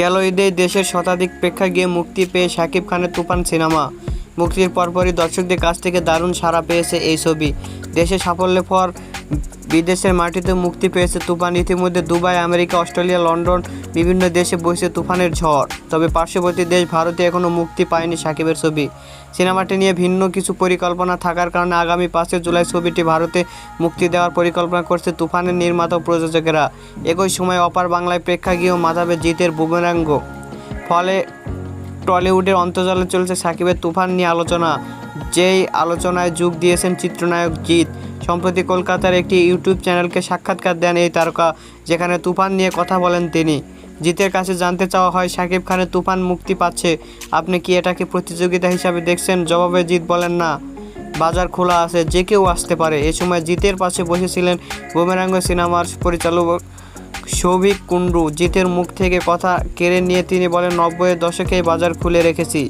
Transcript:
গেল ঈদে দেশের শতাধিক প্রেক্ষাগৃহে মুক্তি পেয়ে শাকিব খানের তুফান সিনেমা। মুক্তির পরপরই দর্শকদের কাছ থেকে দারুণ সাড়া পেয়েছে এই ছবি। দেশে সাফল্যের পর বিদেশের মাটিতে মুক্তি পেয়েছে তুফান। ইতিমধ্যে দুবাই, আমেরিকা, অস্ট্রেলিয়া, লন্ডন বিভিন্ন দেশে বসে তুফানের ঝড়। তবে পার্শ্ববর্তী দেশ ভারতে এখনও মুক্তি পায়নি সাকিবের ছবি। সিনেমাটি নিয়ে ভিন্ন কিছু পরিকল্পনা থাকার কারণে আগামী পাঁচই জুলাই ছবিটি ভারতে মুক্তি দেওয়ার পরিকল্পনা করছে তুফানের নির্মাতা প্রযোজকেরা। একই সময় অপার বাংলায় প্রেক্ষাগৃহ মাধাবে জিতের বুমেরাঙ্গ। ফলে টলিউডের অন্তর্জালে চলছে সাকিবের তুফান নিয়ে আলোচনা। যেই আলোচনায় যোগ দিয়েছেন চিত্রনায়ক জিৎ। সম্প্রতি কলকাতার একটি ইউটিউব চ্যানেলকে সাক্ষাৎকার দেন এই তারকা, যেখানে তুফান নিয়ে কথা বলেন তিনি। জিতের কাছে জানতে চাওয়া হয়, সাকিব খানের তুফান মুক্তি পাচ্ছে। আপনি কি এটাকে প্রতিযোগিতা হিসাবে দেখছেন? জবাবে জিৎ বলেন না। বাজার খোলা আছে, যে কেউ আসতে পারে। এ সময় জিতের পাশে বসেছিলেন বুমেরাঙ্গ সিনেমার পরিচালক সৌভিক কুণ্ডু, জিতের মুখ থেকে কথা কেড়ে নিয়ে তিনি বলেন, নব্বইয়ের দশকে বাজার খুলে রেখেছি।